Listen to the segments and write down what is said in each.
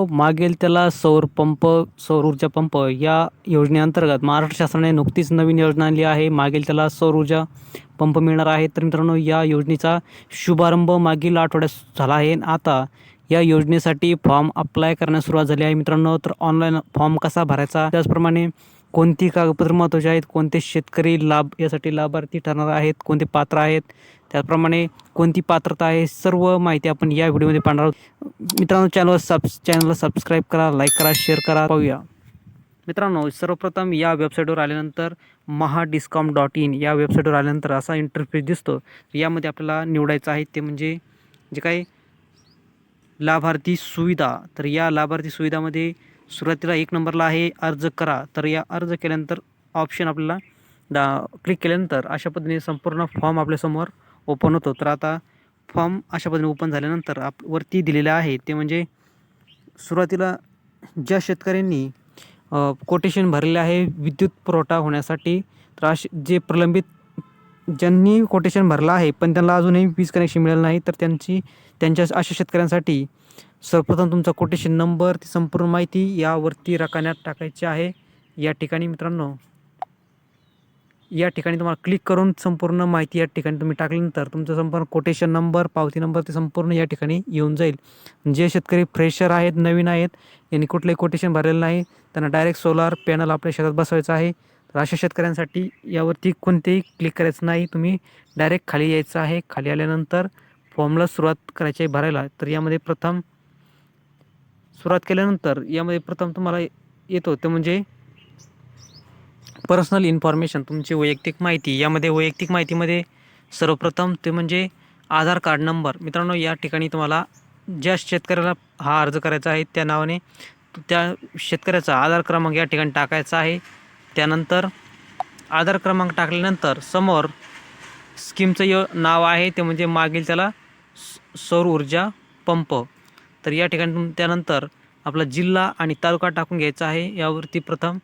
मागेल त्याला सौर पंप सौर ऊर्जा पंप या योजनेअंतर्गत महाराष्ट्र शासनाने नुकतीच नवीन योजना आणली आहे. मागेल त्याला सौर ऊर्जा पंप मिळणार आहे. तर मित्रांनो या योजनेचा शुभारंभ मागील आठवड्यात झाला आहे. आता या योजनेसाठी फॉर्म अप्लाय करण्यास सुरुवात झाली आहे मित्रांनो. तर ऑनलाईन फॉर्म कसा भरायचा? त्याचप्रमाणे कोणती कागदपत्र महत्त्वाची आहेत कोणते शेतकरी लाभ यासाठी लाभार्थी ठरणार आहेत कोणते पात्र आहेत त्याचप्रमाणे कोणती पात्रता आहे सर्व माहिती आपण या व्हिडिओमध्ये पाहणार आहोत. मित्रांनो चॅनल सब चॅनलला सबस्क्राईब करा लाईक करा शेअर करा पाहूया. मित्रांनो सर्वप्रथम या वेबसाईटवर आल्यानंतर महा डिस्काउंट डॉट इन या वेबसाईटवर आल्यानंतर असा इंटरफेस दिसतो. यामध्ये आपल्याला निवडायचं आहे ते म्हणजे जे काही लाभार्थी सुविधा तर या लाभार्थी सुविधामध्ये सुरुवातीला एक नंबरला आहे अर्ज करा. तर या अर्ज केल्यानंतर ऑप्शन आपल्याला दा क्लिक केल्यानंतर अशा पद्धतीने संपूर्ण फॉर्म आपल्यासमोर ओपन होतो. तर आता फॉर्म अशा पद्धतीने ओपन झाल्यानंतर आप वरती दिलेलं आहे ते म्हणजे सुरुवातीला ज्या शेतकऱ्यांनी कोटेशन भरले आहे विद्युत पुरवठा होण्यासाठी तर असे जे प्रलंबित ज्यांनी कोटेशन भरलं आहे पण त्यांना अजूनही वीज कनेक्शन मिळालं नाही तर त्यांची त्यांच्या अशा शेतकऱ्यांसाठी सर्वप्रथम तुमचा कोटेशन नंबर ती संपूर्ण माहिती यावरती रकान्यात टाकायची आहे. या ठिकाणी मित्रांनो या ठिकाणी तुम्हाला क्लिक करून संपूर्ण माहिती या ठिकाणी तुम्ही टाकल्यानंतर तुमचं संपूर्ण कोटेशन नंबर पावती नंबर ते संपूर्ण या ठिकाणी येऊन जाईल. जे शेतकरी फ्रेशर आहेत नवीन आहेत यांनी कुठलंही कोटेशन भरलेलं नाही त्यांना डायरेक्ट सोलार पॅनल आपल्या शेतात बसवायचं आहे. तर अशा शेतकऱ्यांसाठी यावरती कोणतेही क्लिक करायचं नाही. तुम्ही डायरेक्ट खाली यायचं आहे. खाली आल्यानंतर फॉर्मला सुरुवात करायची आहे भरायला. तर यामध्ये प्रथम सुरुवात केल्यानंतर यामध्ये प्रथम तुम्हाला येतो ते म्हणजे पर्सनल इन्फॉर्मेशन तुमची वैयक्तिक माहिती. यामध्ये वैयक्तिक माहितीमध्ये सर्वप्रथम ते म्हणजे आधार कार्ड नंबर. मित्रांनो या ठिकाणी तुम्हाला ज्या शेतकऱ्याला हा अर्ज करायचा आहे त्या नावाने त्या शेतकऱ्याचा आधार क्रमांक या ठिकाणी टाकायचा आहे. त्यानंतर आधार क्रमांक टाकल्यानंतर समोर स्कीमचं य नाव आहे ते म्हणजे मागील त्याला स- सौर ऊर्जा पंप. तर या ठिकाणी त्यानंतर आपला जिल्हा आणि तालुका टाकून घ्यायचा आहे. यावरती प्रथम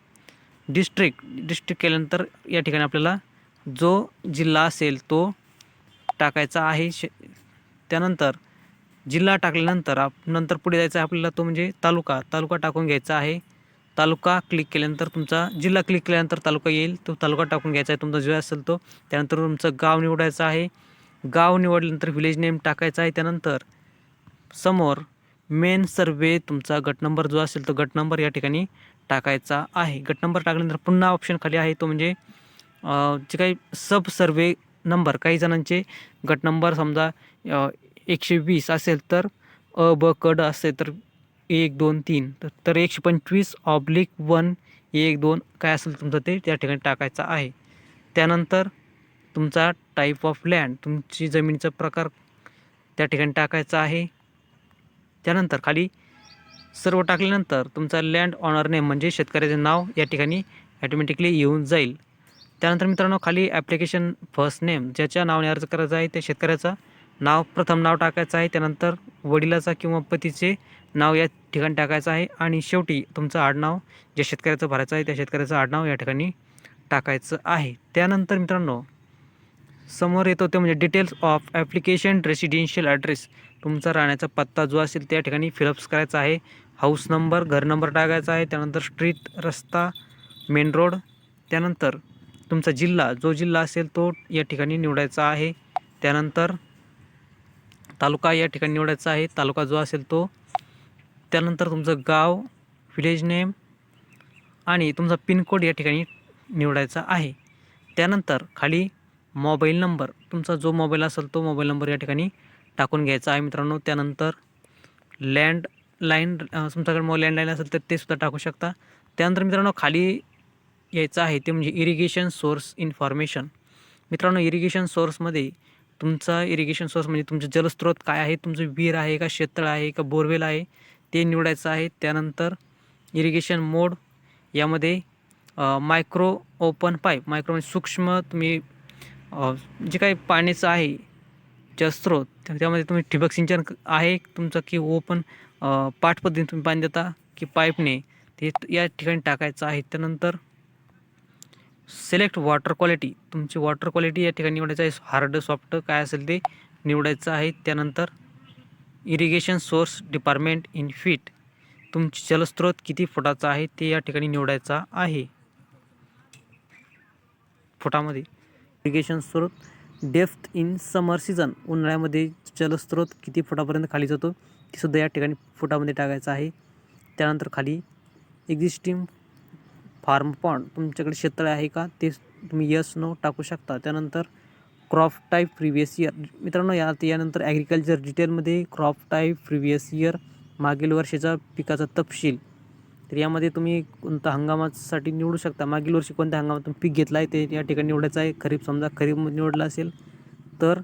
डिस्ट्रिक्ट डिस्ट्रिक्ट केल्यानंतर या ठिकाणी आपल्याला जो जिल्हा असेल तो टाकायचा आहे. शे त्यानंतर जिल्हा टाकल्यानंतर आप नंतर पुढे जायचं आहे आपल्याला तो म्हणजे तालुका. तालुका टाकून घ्यायचा आहे. तालुका क्लिक केल्यानंतर तुमचा जिल्हा क्लिक केल्यानंतर तालुका येईल. तो तालुका टाकून घ्यायचा आहे. तुमचा जो असेल तो. त्यानंतर तुमचं गाव निवडायचं आहे. गाव निवडल्यानंतर विलेज नेम टाकायचा आहे. त्यानंतर समोर मेन सर्वे तुमचा गट नंबर जो असेल तो गट नंबर या ठिकाणी टाकायचा आहे. गट नंबर टाकल्यानंतर पुन्हा ऑप्शन खाली आहे तो म्हणजे जे काही सब सर्वे नंबर काही जणांचे गट नंबर समजा एकशे वीस असेल तर अ ब कड असेल तर एक दोन तीन. तर- तर एकशे पंचवीस ऑब्लिक वन एक दोन काय असेल तुमचं ते त्या ठिकाणी टाकायचं आहे. त्यानंतर तुमचा टाईप ऑफ लँड तुमची जमिनीचा प्रकार त्या ठिकाणी टाकायचा आहे. त्यानंतर खाली सर्व टाकल्यानंतर तुमचा लँड ऑनर नेम म्हणजे शेतकऱ्याचे नाव या ठिकाणी ॲटोमॅटिकली येऊन जाईल. त्यानंतर मित्रांनो खाली ॲप्लिकेशन फर्स्ट नेम ज्याच्या नावाने अर्ज करायचा आहे त्या शेतकऱ्याचा नाव प्रथम नाव टाकायचं आहे त्यानंतर वडिलाचा किंवा पतीचे नाव या ठिकाणी टाकायचं आहे आणि शेवटी तुमचं आडनाव ज्या शेतकऱ्याचं भरायचं आहे त्या शेतकऱ्याचं आडनाव या ठिकाणी टाकायचं आहे. त्यानंतर मित्रांनो समोर येतो ते म्हणजे details of application residential address तुमचा राहण्याचा पत्ता जो असेल त्या ठिकाणी फिलअप्स करायचा आहे. हाऊस नंबर घर नंबर टाकायचा आहे. त्यानंतर स्ट्रीट रस्ता मेन रोड त्यानंतर तुमचा जिल्हा जो जिल्हा असेल तो या ठिकाणी निवडायचा आहे. त्यानंतर तालुका या ठिकाणी निवडायचा आहे. तालुका जो असेल तो. त्यानंतर तुमचं गाव विलेज नेम आणि तुमचा पिनकोड या ठिकाणी निवडायचा आहे. त्यानंतर खाली मोबाईल नंबर तुमचा जो मोबाईल असेल तो मोबाईल नंबर या ठिकाणी टाकून घ्यायचं. आहे मित्रांनो त्यानंतर लँडलाईन तुमच्याकडे मग लँडलाईन असेल तर ते सुद्धा टाकू शकता. त्यानंतर मित्रांनो खाली यायचं आहे ते म्हणजे इरिगेशन सोर्स इन्फॉर्मेशन मित्रांनो इरिगेशन सोर्समध्ये तुमचा इरिगेशन सोर्स म्हणजे तुमचे जलस्रोत काय आहे तुमचं विहीर आहे का शेततळ आहे का बोरवेल आहे ते निवडायचं आहे. त्यानंतर इरिगेशन मोड यामध्ये मायक्रो ओपन पाईप मायक्रो म्हणजे सूक्ष्म तुम्ही जे काही पाण्याचं आहे जे स्रोत त्यामध्ये तुम्ही ठिबक सिंचन आहे तुमचं की ओपन पाठ पद्धतीने तुम्ही पाणी देता की पाईपने ते या ठिकाणी टाकायचं आहे. त्यानंतर सिलेक्ट वॉटर क्वालिटी तुमची वॉटर क्वालिटी या ठिकाणी निवडायचं आहे. हार्ड सॉफ्ट काय असेल ते निवडायचं आहे. त्यानंतर irrigation source department in feet तुमची जलस्रोत किती फुटाचा आहे ते या ठिकाणी निवडायचा आहे. फुटामध्ये. इरिगेशन स्रोत डेफ्थ इन समर सीझन. उन्हाळ्यामध्ये जलस्रोत किती फुटापर्यंत खाली जातो ती सुद्धा या ठिकाणी फुटामध्ये टाकायचं आहे. त्यानंतर खाली एक्झिस्टिंग फार्म पॉन्ड तुमच्याकडे शेततळे आहे का? ते तुम्ही यस नो टाकू शकता. त्यानंतर क्रॉप टाईप प्रिवियस इयर मित्रांनो या यानंतर ॲग्रिकल्चर डिटेलमध्ये क्रॉप टाईप प्रिवियस इयर मागील वर्षाचा पिकाचा तपशील. तर यामध्ये तुम्ही कोणता हंगामासाठी निवडू शकता? मागील वर्षी कोणत्या हंगामात तुम्ही पीक घेतलं आहे ते या ठिकाणी निवडायचं आहे. खरीप समजा खरीप निवडला असेल तर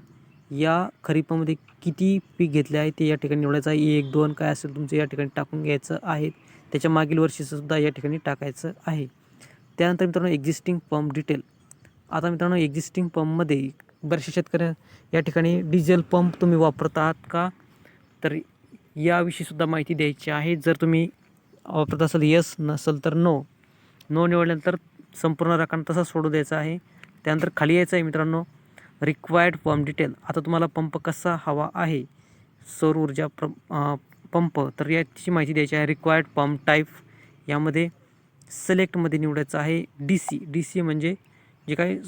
या खरीपामध्ये किती पीक घेतले आहे ते या ठिकाणी निवडायचं आहे. एक दोन काय असेल तुमचं या ठिकाणी टाकून घ्यायचं आहे. त्याच्या मागील वर्षीसुद्धा या ठिकाणी टाकायचं आहे. त्यानंतर मित्रांनो एक्झिस्टिंग पंप डिटेल आता मित्रांनो एक्झिस्टिंग पंपमध्ये बरेचसे शेतकरी या ठिकाणी डिझेल पंप तुम्ही वापरत आहात का? तर याविषयीसुद्धा माहिती द्यायची आहे. जर तुम्ही वापरत असाल येस नसेल तर नो नो निवडल्यानंतर संपूर्ण रकाना तसा सोडू द्यायचा आहे. त्यानंतर खाली यायचं आहे मित्रांनो. रिक्वायर्ड पंप डिटेल आता तुम्हाला पंप कसा हवा आहे? सौर ऊर्जा प्र पंप तर याची माहिती द्यायची आहे. रिक्वायर्ड पंप टाईप यामध्ये सिलेक्टमध्ये निवडायचं आहे डी सी डी सी म्हणजे जे काही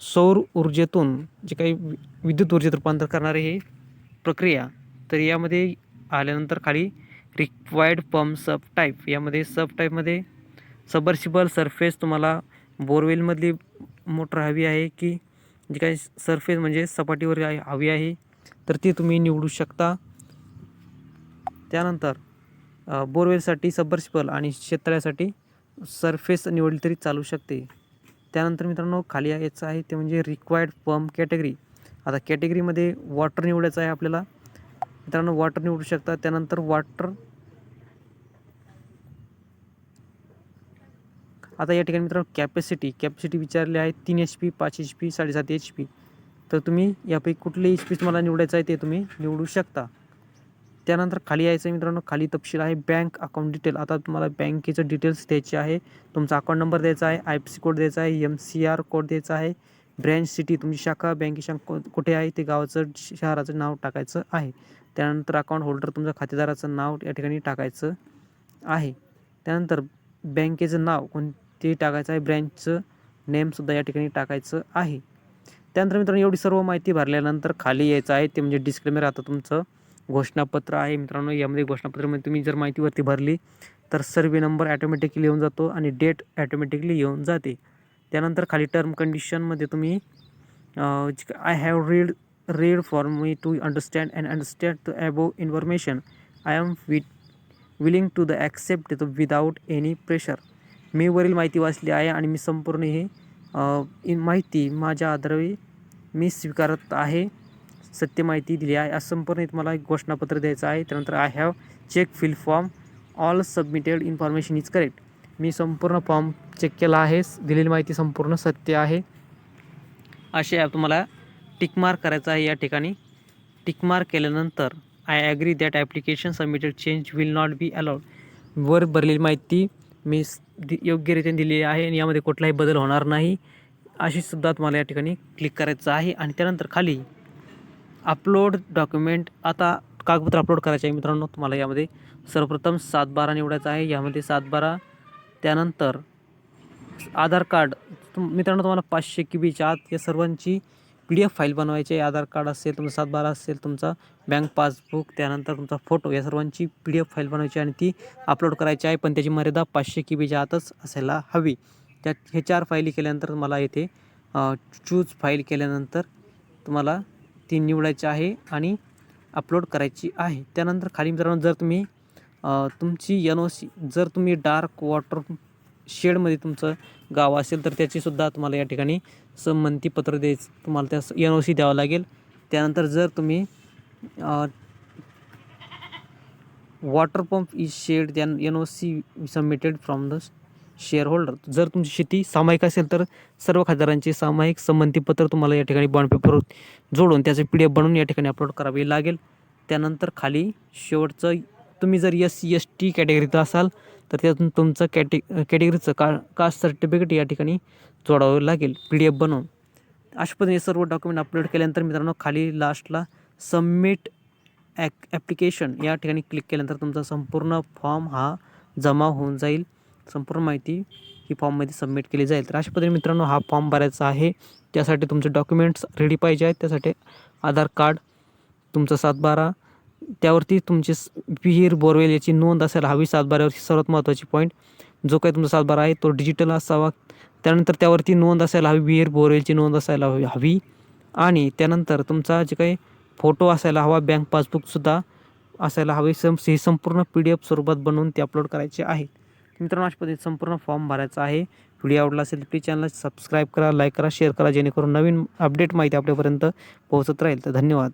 सौर ऊर्जेतून जे काही वि- विद्युत ऊर्जेत रूपांतर करणारे हे प्रक्रिया. तर यामध्ये आल्यानंतर खाली रिक्वायर्ड पंप सब टाईप यामध्ये सब टाईपमध्ये सबर्सिबल सरफेस तुम्हाला बोरवेलमधली मोटर हवी आहे की जी काही सरफेस म्हणजे सपाटीवर हवी आहे तर ती तुम्ही निवडू शकता. त्यानंतर बोरवेलसाठी सबर्सिबल आणि शेततळ्यासाठी सरफेस निवडली तरी चालू शकते. त्यानंतर मित्रांनो खाली यायचं आहे ते म्हणजे रिक्वायर्ड पंप कॅटेगरी आता कॅटेगरीमध्ये वॉटर निवडायचं आहे आपल्याला. मित्रांनो वॉटर निवडू शकता. त्यानंतर वॉटर आता या ठिकाणी मित्रांनो कॅपॅसिटी कॅपॅसिटी विचारली आहे तीन एच पी पाच एच पी साडेसात एच पी तर तुम्ही यापैकी कुठले एच पी तुम्हाला निवडायचं आहे ते तुम्ही निवडू शकता. त्यानंतर खाली यायचं आहे मित्रांनो खाली तपशील आहे बँक अकाउंट डिटेल आता तुम्हाला बँकेचं डिटेल्स द्यायचे आहे. तुमचा अकाउंट नंबर द्यायचा आहे आय पी सी कोड द्यायचा आहे एम सी आर कोड द्यायचा आहे. ब्रँच सिटी तुमची शाखा बँकेच्या कुठे आहे ते गावाचं शहराचं नाव टाकायचं आहे. त्यानंतर अकाउंट होल्डर तुमच्या खातेदाराचं नाव या ठिकाणी टाकायचं आहे. त्यानंतर बँकेचं नाव कोणतेही टाकायचं आहे ब्रँचचं नेमसुद्धा या ठिकाणी टाकायचं आहे. त्यानंतर मित्रांनो एवढी सर्व माहिती भरल्यानंतर खाली यायचं आहे. ते म्हणजे डिस्क्लेमर आता तुमचं घोषणापत्र आहे. मित्रांनो यामध्ये घोषणापत्रामध्ये तुम्ही जर माहितीवरती भरली तर सर्वे नंबर ॲटोमॅटिकली येऊन जातो आणि डेट ॲटोमॅटिकली येऊन जाते. त्यानंतर खाली टर्म कंडिशनमध्ये तुम्ही I have read read for me to understand and understand the above information I am with, willing to the accept the without any pressure मी वरील माहिती वाचली आहे आणि मी संपूर्ण हे इन माहिती माझ्या आधारे मी स्वीकारत आहे. सत्य माहिती दिली आहे. असं संपूर्ण मला एक घोषणापत्र द्यायचं आहे. त्यानंतर I have check fill form all submitted information is correct मी संपूर्ण फॉर्म चेक केला आहे. दिलेली माहिती संपूर्ण सत्य आहे. असे ॲप तुम्हाला टिकमार्क करायचा आहे या ठिकाणी. टिकमार्क केल्यानंतर I agree that application submitted change will not be allowed वर भरलेली माहिती मी स- दि- दिलेली आहे आणि यामध्ये कुठलाही बदल होणार नाही. अशी सुद्धा तुम्हाला या ठिकाणी क्लिक करायचं आहे आणि त्यानंतर खाली अपलोड डॉक्युमेंट आता कागदपत्र अपलोड करायचे आहे मित्रांनो तुम्हाला यामध्ये सर्वप्रथम सात बारा निवडायचं आहे. यामध्ये सात बारा त्यानंतर आधार कार्ड तुम मित्रांनो तुम्हाला पाचशे किबीच्या आत या सर्वांची पी डी एफ फाईल बनवायची आहे आधार कार्ड असेल तुमचा सातबारा असेल तुमचा बँक पासबुक त्यानंतर तुमचा फोटो या सर्वांची पी डी एफ फाईल बनवायची आणि ती अपलोड करायची आहे. पण त्याची मर्यादा पाचशे की बीच्या आतच असायला हवी. त्या हे चार फाईली केल्यानंतर तुम्हाला येथे चूज फाईल केल्यानंतर तुम्हाला ती निवडायची आहे आणि अपलोड करायची आहे. त्यानंतर खाली मित्रांनो जर तुम्ही तुमची एन ओ सी जर तुम्ही डार्क वॉटर शेडमध्ये तुमचं गाव असेल तर त्याचीसुद्धा तुम्हाला या ठिकाणी संमतीपत्र द्यायचं तुम्हाला त्या एन ओ सी द्यावं लागेल. त्यानंतर जर तुम्ही water pump is shared than N O C submitted from the shareholder जर तुमची शेती सामायिक असेल तर सर्व खासदारांचे सामायिक संमतीपत्र तुम्हाला या ठिकाणी बॉन्ड पेपर जोडून त्याचे पी डी एफ बनवून या ठिकाणी अपलोड करावे लागेल. त्यानंतर खाली शेवटचं तुम्ही जर एस सी एस टी कॅटेगरीत असाल तर त्यातून तुमचं कॅटे कॅटेगरीचं का कास्ट सर्टिफिकेट या ठिकाणी जोडावं लागेल पी डी एफ बनवून. अशा पद्धतीने सर्व डॉक्युमेंट अपलोड केल्यानंतर मित्रांनो खाली लास्टला सबमिट ॲक ॲप्लिकेशन या ठिकाणी क्लिक केल्यानंतर तुमचा संपूर्ण फॉर्म हा जमा होऊन जाईल. संपूर्ण माहिती ही फॉर्ममध्ये सबमिट केली जाईल. तर अशा पद्धतीने मित्रांनो हा फॉर्म भरायचा आहे. त्यासाठी तुमचे डॉक्युमेंट्स रेडी पाहिजे आहेत. त्यासाठी आधार कार्ड तुमचा सातबारा त्यावरती तुमची विहीर बोरवेल याची नोंद असायला हवी सातबाऱ्यावरची सर्वात महत्त्वाची पॉईंट जो काही तुमचा सातबारा आहे तो डिजिटल असावा. त्यानंतर त्यावरती नोंद असायला हवी विहीर बोरवेलची नोंद असायला हवी हवी. आणि त्यानंतर तुमचा जे काही फोटो असायला हवा बँक पासबुकसुद्धा असायला हवी. सम ही संपूर्ण पी डी एफ स्वरूपात बनवून ते अपलोड करायचे आहे. मित्रांनो अशा पद्धतीने संपूर्ण फॉर्म भरायचा आहे. व्हिडिओ आवडला असेल तर प्लीज चॅनलला सबस्क्राईब करा लाईक करा शेअर करा जेणेकरून नवीन अपडेट माहिती आपल्यापर्यंत पोहोचत राहील. तर धन्यवाद.